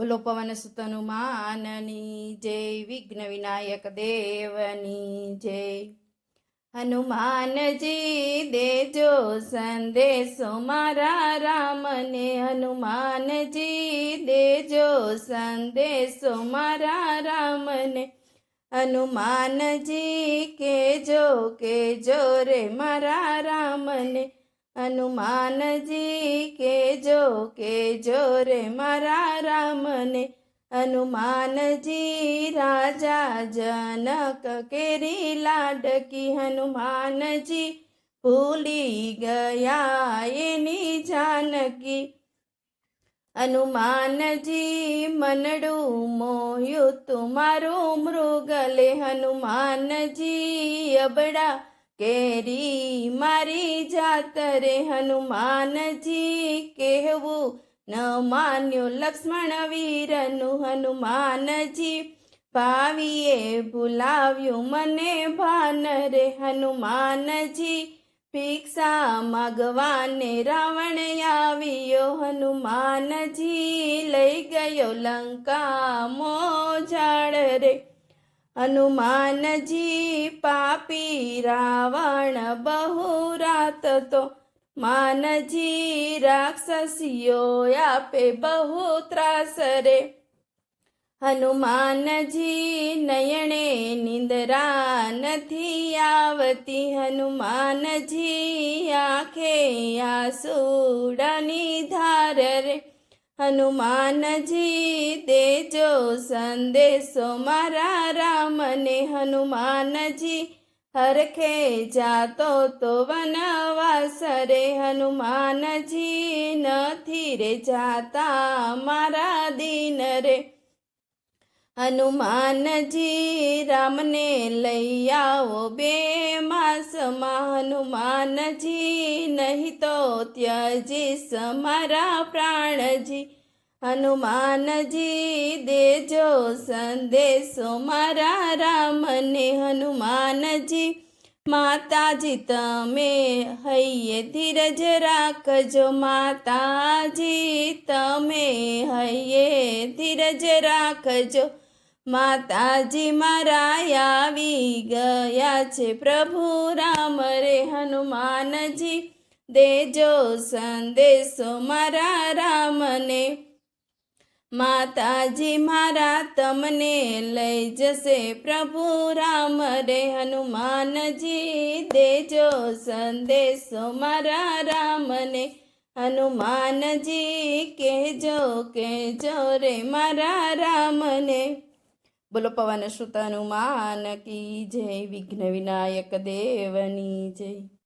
બોલો પવન સુત હનુમાનની જય, વિઘ્ન વિનાયક દેવની જય. હનુમાનજી દેજો સંદેશો મારા રામને, હનુમાનજી દેજો સંદેશો મારા રામને. હનુમાનજી કેજો કેજો રે મારા રામને. હનુમાનજી કેજો કેજો રે મારા રામને. હનુમાનજી રાજા જનક કેરી લાડકી. હનુમાનજી ભૂલી ગયા એની જાનકી. હનુમાનજી મનડું મોયું તુમારું મૃગલે. હનુમાનજી અબડા કેરી મારી જાતરે હનુમાનજી કહેવું ન માન્યું લક્ષ્મણ વીરનું હનુમાનજી. ભાવીએ ભૂલાવ્યું મને ભાન રે હનુમાનજી. ભિક્ષા માગવાને રાવણ આવ્યો હનુમાનજી. લઈ ગયો લંકા મોજાડ રે હનુમાનજી પાપી રાવણ બહુ રાત તો માનજી રાક્ષસીઓ આપે બહુ ત્રાસ રે. હનુમાનજી નયણે નિંદરા નથી આવતી. હનુમાનજી આંખે આસુડાની ધાર રે. હનુમાનજી દેજો સંદેશો મારા રામને. હનુમાનજી હરખે જાતો તો વનવાસ રે. હનુમાનજી નથી રે જાતા મારા દિન રે. હનુમાનજી રામને લઈ આવો બે માસમાં હનુમાનજી નહીં તો ત્યજી સમારા પ્રાણજી. હનુમાનજી દેજો સંદેશો મારા રામને. હનુમાનજી માતાજી તમે હૈયે ધીરજ રાખજો. માતાજી તમે હૈયે ધીરજ રાખજો. માતાજી મારા આવી ગયા છે. પ્રભુ રામ રે હનુમાનજી, દેજો સંદેશો મારા રામને. માતાજી મારા તમને લઈ જશે. પ્રભુ રામ રે હનુમાનજી, દેજો સંદેશો મારા રામને. હનુમાનજી કહેજો કહેજો રે મારા રામને. બોલો પવન સુતનુમાન કી જય વિઘ્ન વિનાયક દેવની જય.